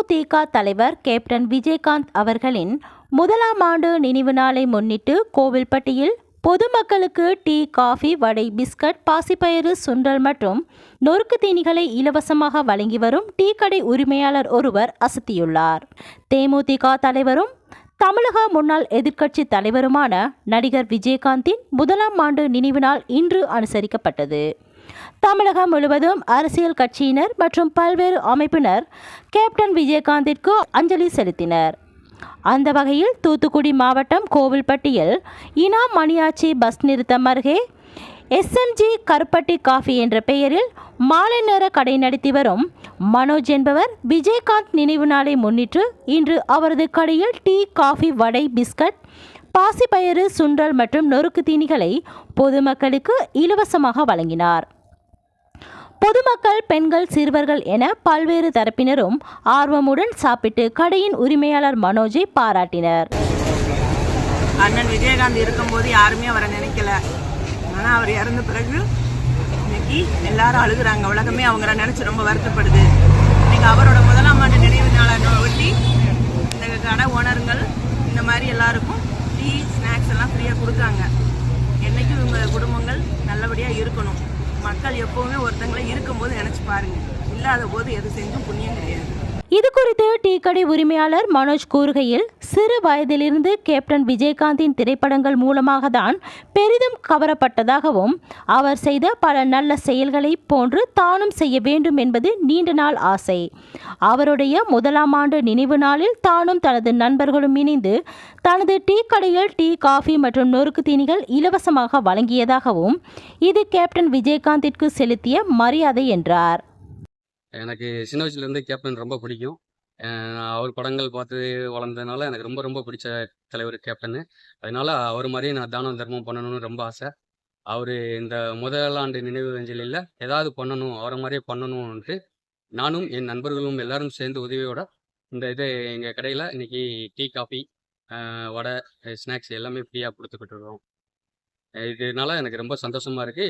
தேமுதிக தலைவர் கேப்டன் விஜயகாந்த் அவர்களின் முதலாம் ஆண்டு நினைவு நாளை முன்னிட்டு கோவில்பட்டியில் பொதுமக்களுக்கு டீ காஃபி வடை பிஸ்கட் பாசிப்பயிறு சுண்டல் மற்றும் நொறுக்கு தீனிகளை இலவசமாக வழங்கி வரும் டீ கடை உரிமையாளர் ஒருவர் அசத்தியுள்ளார். தேமுதிக தலைவரும் தமிழக முன்னாள் எதிர்க்கட்சி தலைவருமான நடிகர் விஜயகாந்தின் முதலாம் ஆண்டு நினைவு நாள் இன்று அனுசரிக்கப்பட்டது. தமிழகம் முழுவதும் அரசியல் கட்சியினர் மற்றும் பல்வேறு அமைப்பினர் கேப்டன் விஜயகாந்திற்கு அஞ்சலி செலுத்தினர். அந்த வகையில் தூத்துக்குடி மாவட்டம் கோவில்பட்டியில் இனா மணியாச்சி பஸ் நிறுத்தம் அருகே எஸ்எம்ஜி கருப்பட்டி காஃபி என்ற பெயரில் மாலை நேர கடை நடத்தி வரும் மனோஜ் என்பவர் விஜயகாந்த் நினைவு நாளை முன்னிட்டு இன்று அவரது கடையில் டீ காஃபி வடை பிஸ்கட் பாசிப்பயிறு சுண்டல் மற்றும் நொறுக்கு தீனிகளை பொதுமக்களுக்கு இலவசமாக வழங்கினார். பொதுமக்கள் பெண்கள் சிறுவர்கள் என பல்வேறு தரப்பினரும் ஆர்வமுடன் சாப்பிட்டு கடையின் உரிமையாளர் மனோஜை பாராட்டினர். அண்ணன் விஜயகாந்த் இருக்கும்போது யாருமே அவரை நினைக்கல. ஆனால் அவர் இறந்த பிறகு இன்னைக்கு எல்லாரும் அழுகுறாங்க. உலகமே அவங்கள நினைச்சு ரொம்ப வருத்தப்படுது. இன்னைக்கு அவரோட முதலாம் ஆண்டு நினைவு நாளை ஒட்டி இந்த கடை ஓனருங்கள் இந்த மாதிரி எல்லாருக்கும் டீ ஸ்நாக்ஸ் எல்லாம் ஃப்ரீயாக கொடுக்குறாங்க. என்னைக்கும் இவங்க குடும்பங்கள் நல்லபடியாக இருக்கணும். மக்கள் எப்பவுமே ஒருத்தங்களை இருக்கும்போது நினச்சி பாருங்க. இல்லாத போது எது செஞ்சும் புண்ணியம் கிடையாது. இது குறித்து டீ கடை உரிமையாளர் மனோஜ் கூறுகையில் சிறு வயதிலிருந்து கேப்டன் விஜயகாந்தின் திரைப்படங்கள் மூலமாக தான் பெரிதும் கவரப்பட்டதாகவும் அவர் செய்த பல நல்ல செயல்களை போன்று தானும் செய்ய வேண்டும் என்பது நீண்ட நாள் ஆசை. அவருடைய முதலாம் ஆண்டு நினைவு நாளில் தானும் தனது நண்பர்களும் இணைந்து தனது டீ கடையில் டீ காஃபி மற்றும் நொறுக்கு தீனிகள் இலவசமாக வழங்கியதாகவும் இது கேப்டன் விஜயகாந்திற்கு செலுத்திய மரியாதை என்றார். எனக்கு சின்ன வயசுலேருந்து கேப்டன் ரொம்ப பிடிக்கும். அவர் படங்கள் பார்த்து வளர்ந்ததுனால எனக்கு ரொம்ப ரொம்ப பிடிச்ச தலைவர் கேப்டனு. அதனால அவர் மாதிரியே நான் தானம் தர்மம் பண்ணணும்னு ரொம்ப ஆசை. அவர் இந்த முதலாண்டு நினைவு அஞ்சலியில் ஏதாவது பண்ணணும் அவரை மாதிரியே பண்ணணும்ன்ட்டு நானும் என் நண்பர்களும் எல்லாரும் சேர்ந்து உதவியோட இந்த இது எங்கள் கடையில் இன்னைக்கு டீ காஃபி வடை ஸ்நாக்ஸ் எல்லாமே ஃப்ரீயாக கொடுத்துக்கிட்டு இருக்கோம். இதனால எனக்கு ரொம்ப சந்தோஷமாக இருக்குது